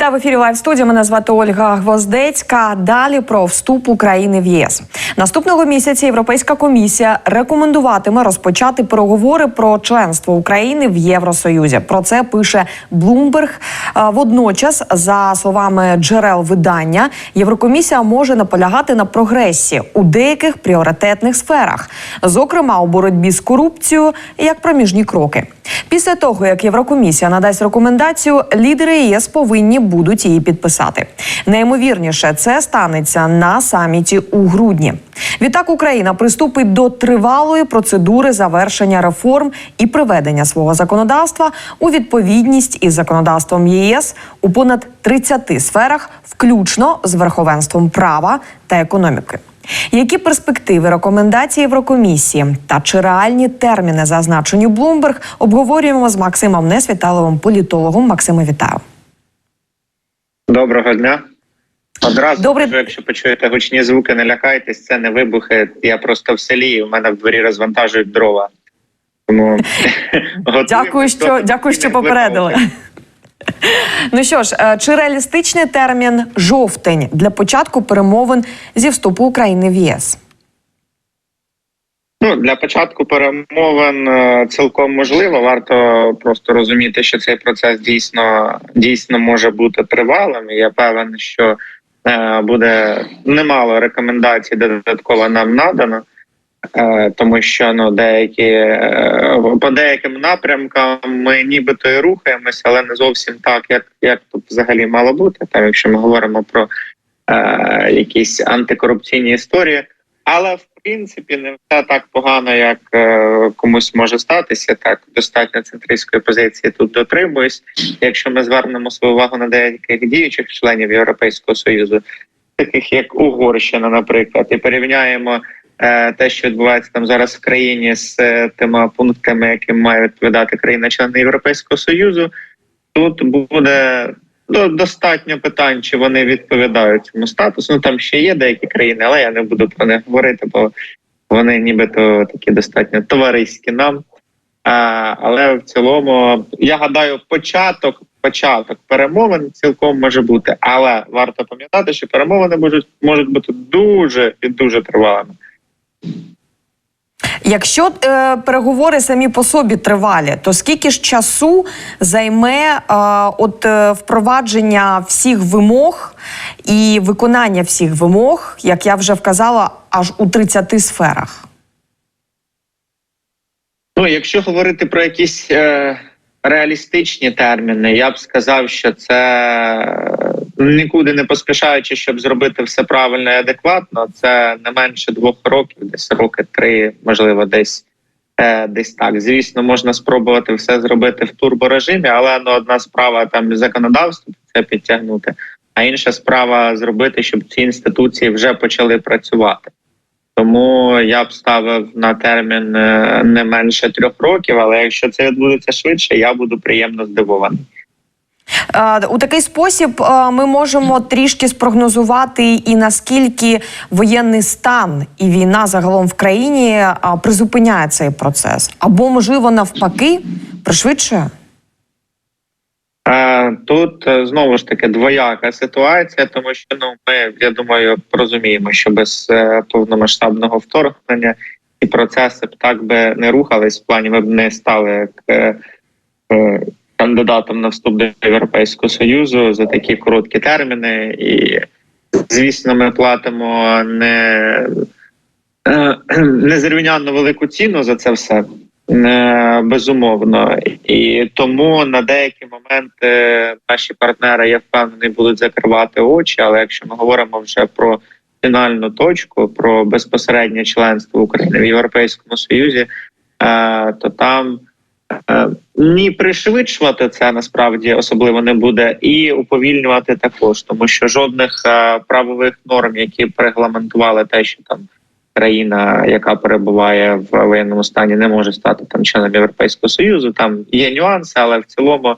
Вітаю в ефірі Лайв студія. Мене звати Ольга Гвоздецька. Далі про вступ України в ЄС. Наступного місяця Європейська комісія рекомендуватиме розпочати переговори про членство України в Євросоюзі. Про це пише Блумберг. Водночас, за словами джерел видання, Єврокомісія може наполягати на прогресі у деяких пріоритетних сферах, зокрема у боротьбі з корупцією, як проміжні кроки. Після того, як Єврокомісія надасть рекомендацію, лідери ЄС повинні будуть її підписати. Найімовірніше, це станеться на саміті у грудні. Відтак Україна приступить до тривалої процедури завершення реформ і приведення свого законодавства у відповідність із законодавством ЄС у понад 30 сферах, включно з верховенством права та економіки. Які перспективи рекомендації Єврокомісії та чи реальні терміни зазначені Блумберг обговорюємо з Максимом Несвіталовим, політологом. Максиме, вітаю. Доброго дня. Одразу Добре. кажу, якщо почуєте гучні звуки, не лякайтесь, це не вибухи. Я просто в селі, і в мене в дворі розвантажують дрова. Тому Дякую, що дякую, що попередили. Ну що ж, е, чи реалістичний термін жовтень для початку перемовин зі вступу України в ЄС? Ну для початку перемовин е, цілком можливо. Варто просто розуміти, що цей процес дійсно дійсно може бути тривалим. Я певен, що е, буде немало рекомендацій додатково нам надано. Е, тому що ну деякі е, по деяким напрямкам ми нібито і рухаємося, але не зовсім так, як, як тут взагалі мало бути. Там, якщо ми говоримо про е, якісь антикорупційні історії, але в принципі не все так погано, як е, комусь може статися. Так достатньо центристської позиції тут дотримуюсь. Якщо ми звернемо свою увагу на деяких діючих членів Європейського союзу, таких як Угорщина, наприклад, і порівняємо те, що відбувається там зараз в країні з е, тими пунктами, яким має відповідати країна-члени Європейського союзу, тут буде ну, достатньо питань, чи вони відповідають цьому статусу. Ну там ще є деякі країни, але я не буду про них говорити, бо вони нібито такі достатньо товариські нам. А, але в цілому, я гадаю, початок, початок перемовин цілком може бути, але варто пам'ятати, що перемовини можуть можуть бути дуже і дуже тривалими. Якщо е, переговори самі по собі тривалі, то скільки ж часу займе е, от е, впровадження всіх вимог і виконання всіх вимог, як я вже вказала, аж у 30 сферах? Ну, якщо говорити про якісь е, реалістичні терміни, я б сказав, що це нікуди не поспішаючи, щоб зробити все правильно і адекватно. Це не менше двох років, десь роки три, можливо, десь. е, Десь так, звісно, можна спробувати все зробити в турборежимі, але ну, одна справа там законодавство це підтягнути, а інша справа зробити, щоб ці інституції вже почали працювати. Тому я б ставив на термін е, не менше трьох років, але якщо це відбудеться швидше, я буду приємно здивований. Е, У такий спосіб е, ми можемо трішки спрогнозувати і наскільки воєнний стан і війна загалом в країні е, призупиняє цей процес, або можливо навпаки пришвидшує. Тут знову ж таки двояка ситуація, тому що ну ми я думаю розуміємо, що без повномасштабного вторгнення і процеси б так би не рухались в плані. Ми б не стали як кандидатом на вступ до Європейського союзу за такі короткі терміни, і звісно, ми платимо не, е, незрівнянно велику ціну за це все. Е, Безумовно, і тому на деякі моменти наші партнери, я впевнений, будуть закривати очі. Але якщо ми говоримо вже про фінальну точку, про безпосереднє членство України в Європейському Союзі, е, то там ні пришвидшувати це насправді особливо не буде, і уповільнювати також, тому що жодних е, правових норм, які б регламентували те, що там країна, яка перебуває в воєнному стані, не може стати там членом Європейського союзу. Там є нюанси, але в цілому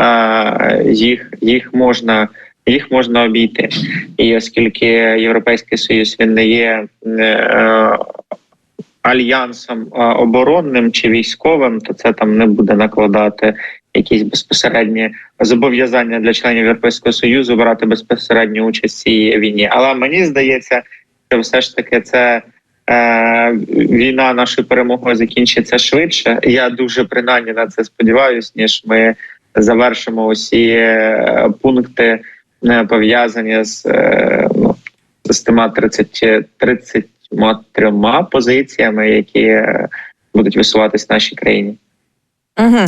е, їх, їх можна. Їх можна обійти, і оскільки європейський союз він не є е, альянсом оборонним чи військовим, то це там не буде накладати якісь безпосередні зобов'язання для членів Європейського союзу брати безпосередню участь в цій війні. Але мені здається, що все ж таки це. е, Війна нашою перемогою закінчиться швидше. Я дуже принаймні на це сподіваюся, ніж ми завершимо усі е, пункти е, пов'язані з, ну, з тима 30, 33 позиціями, які будуть висуватись в нашій країні. Угу.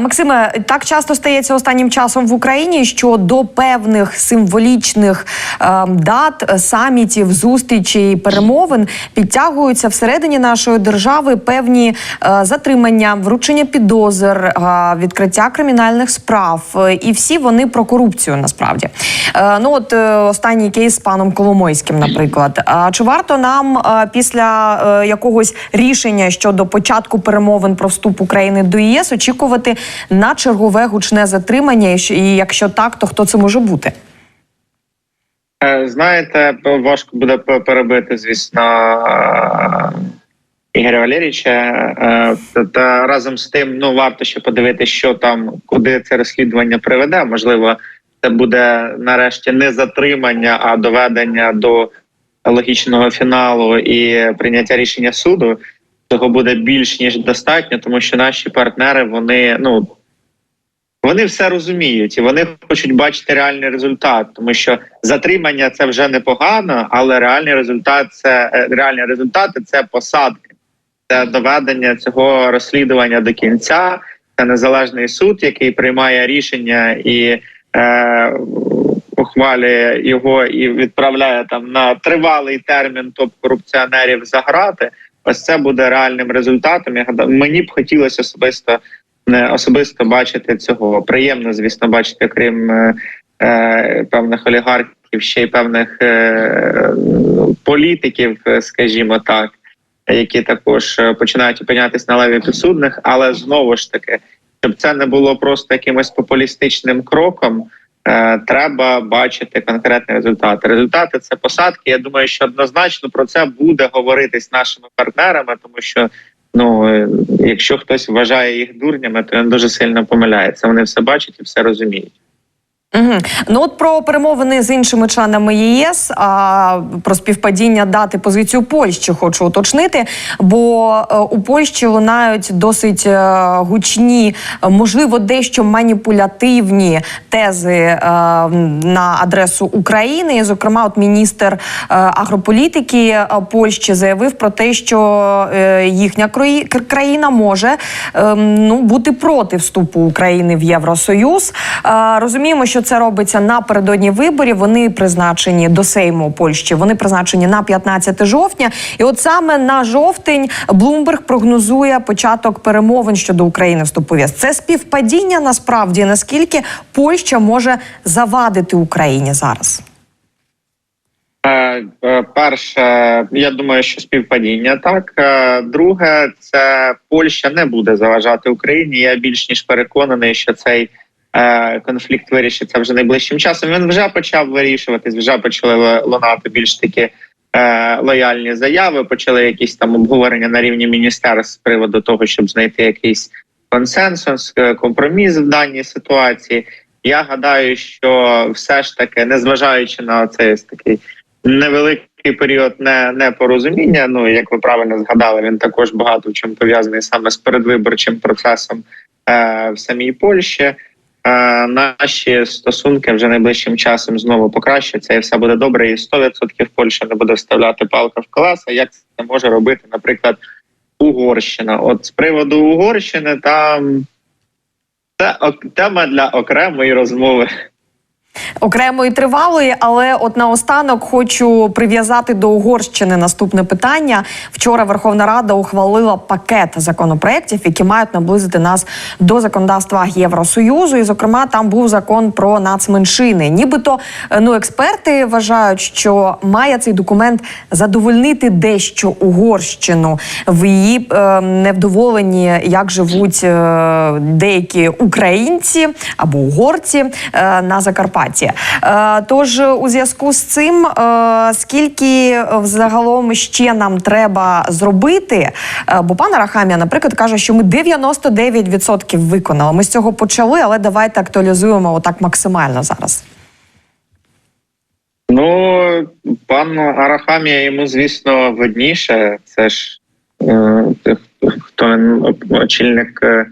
Максиме, так часто стається останнім часом в Україні, що до певних символічних е, дат, самітів, зустрічей, перемовин підтягуються всередині нашої держави певні е, затримання, вручення підозр, е, відкриття кримінальних справ, е, і всі вони про корупцію насправді. Е, ну от е, останній кейс з паном Коломойським, наприклад. А чи варто нам е, після е, якогось рішення щодо початку перемовин про вступ України до ЄС очікувати на чергове гучне затримання? І якщо так, то хто це може бути? Е, Знаєте, важко буде перебити, звісно, е, Ігоря Валерійовича. Е, Та, та разом з тим, ну варто ще подивитися, що там, куди це розслідування приведе. Можливо, це буде нарешті не затримання, а доведення до логічного фіналу і прийняття рішення суду. Цього буде більш ніж достатньо, тому що наші партнери вони ну вони все розуміють і вони хочуть бачити реальний результат, тому що затримання це вже непогано, але реальний результат це е, реальні результати це посадки, це доведення цього розслідування до кінця. Це незалежний суд, який приймає рішення і е, ухвалює його і відправляє там на тривалий термін топ корупціонерів за грати. Ось це буде реальним результатом. Я гадаю, мені б хотілося особисто не особисто бачити цього. Приємно, звісно, бачити, крім е, е, певних олігархів, ще й певних е, політиків, е, скажімо так, які також е, починають опинятись на леві підсудних, але знову ж таки, щоб це не було просто якимось популістичним кроком. Е, Треба бачити конкретні результати. Результати це посадки. Я думаю, що однозначно про це буде говоритись з нашими партнерами, тому що ну е, якщо хтось вважає їх дурнями, то він дуже сильно помиляється. Вони все бачать і все розуміють. Угу. Ну от про перемовини з іншими членами ЄС, а про співпадіння дати позицію Польщі хочу уточнити. Бо е, у Польщі лунають досить е, гучні, можливо, дещо маніпулятивні тези е, на адресу України. Зокрема, от міністр агрополітики Польщі заявив про те, що їхня країна може е, ну бути проти вступу України в Євросоюз. Розуміємо, що це робиться напередодні виборів. Вони призначені до Сейму Польщі. Вони призначені на 15 жовтня. І от саме на жовтень Блумберг прогнозує початок перемовин щодо України в ЄС. Це співпадіння насправді наскільки Польща може завадити Україні зараз. Е, е, Перше, я думаю, що співпадіння так. Е, Друге, це Польща не буде заважати Україні. Я більш ніж переконаний, що цей конфлікт вирішиться вже найближчим часом. Він вже почав вирішуватись, вже почали лунати більш такі е, лояльні заяви. Почали якісь там обговорення на рівні міністерств з приводу того, щоб знайти якийсь консенсус, е, компроміс в даній ситуації. Я гадаю, що все ж таки, незважаючи на цей такий невеликий період не, непорозуміння. Ну як ви правильно згадали, він також багато в чому пов'язаний саме з передвиборчим процесом е, в самій Польщі. Наші стосунки вже найближчим часом знову покращаться, і все буде добре. І 100% Польща не буде вставляти палка в колеса. Як це може робити, наприклад, Угорщина? От з приводу Угорщини, там це тема для окремої розмови. Окремої тривалої, але от наостанок хочу прив'язати до Угорщини наступне питання. Вчора Верховна Рада ухвалила пакет законопроєктів, які мають наблизити нас до законодавства Євросоюзу. І, зокрема, там був закон про нацменшини. Нібито е, ну експерти вважають, що має цей документ задовольнити дещо Угорщину в її е, невдоволенні, як живуть е, деякі українці або угорці е, на Закарпатті. Дипломатія. Е, Тож у зв'язку з цим, е, скільки е, взагалом ще нам треба зробити? Бо пан Арахамія, наприклад, каже, що ми 99% виконали. Ми з цього почали, але давайте актуалізуємо отак максимально зараз. Ну, пан Арахамія йому, звісно, видніше. Це ж е, хто очільник е,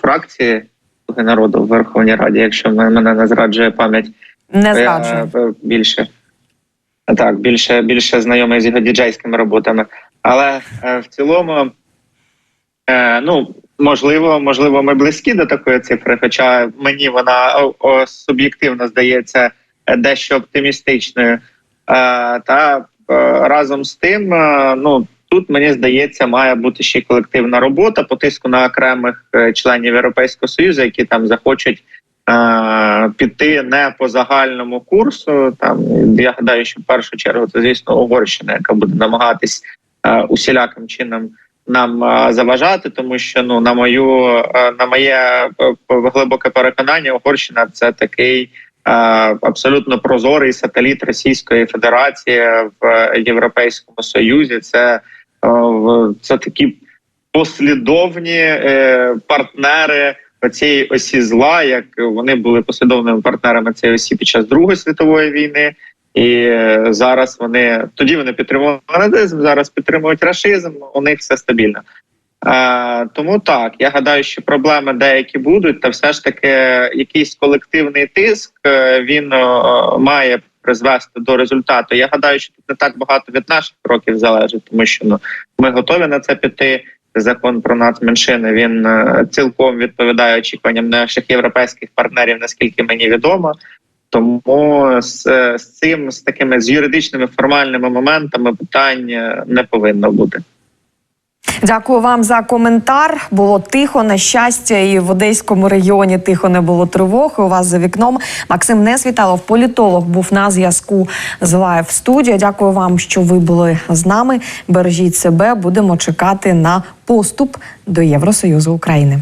фракції «Слуги народу в Верховній Раді, якщо мене не зраджує пам'ять. Не Я, е, більше. Так, більше, більше знайомий з його діджейськими роботами. Але е, в цілому, е, ну, можливо, можливо, ми близькі до такої цифри, хоча мені вона о, о, суб'єктивно здається дещо оптимістичною. Е, та е, разом з тим, е, ну. Тут мені здається, має бути ще колективна робота по тиску на окремих е, членів Європейського союзу, які там захочуть е, піти не по загальному курсу. Там я гадаю, що в першу чергу це звісно Угорщина, яка буде намагатись е, усіляким чином нам заважати, тому що ну на мою на моє глибоке переконання, Угорщина це такий. Абсолютно прозорий сателіт Російської Федерації в Європейському Союзі. Це, це такі послідовні е, партнери цієї осі зла, як вони були послідовними партнерами цієї осі під час Другої світової війни. І е, зараз вони тоді вони підтримували нацизм, зараз підтримують рашизм. У них все стабільно. Е, тому так, я гадаю, що проблеми деякі будуть, та все ж таки якийсь колективний тиск е, він має призвести до результату. Я гадаю, що тут не так багато від наших кроків залежить, тому що ну ми готові на це піти. Закон про нацменшини він е, цілком відповідає очікуванням наших європейських партнерів, наскільки мені відомо. Тому з, е, з цим з такими з юридичними формальними моментами питань е, не повинно бути. Дякую вам за коментар. Було тихо, на щастя, і в Одеському регіоні тихо не було тривог. І у вас за вікном Максим Несвіталов, політолог, був на зв'язку з Лайв студія. Дякую вам, що ви були з нами. Бережіть себе. Будемо чекати на поступ до Євросоюзу України.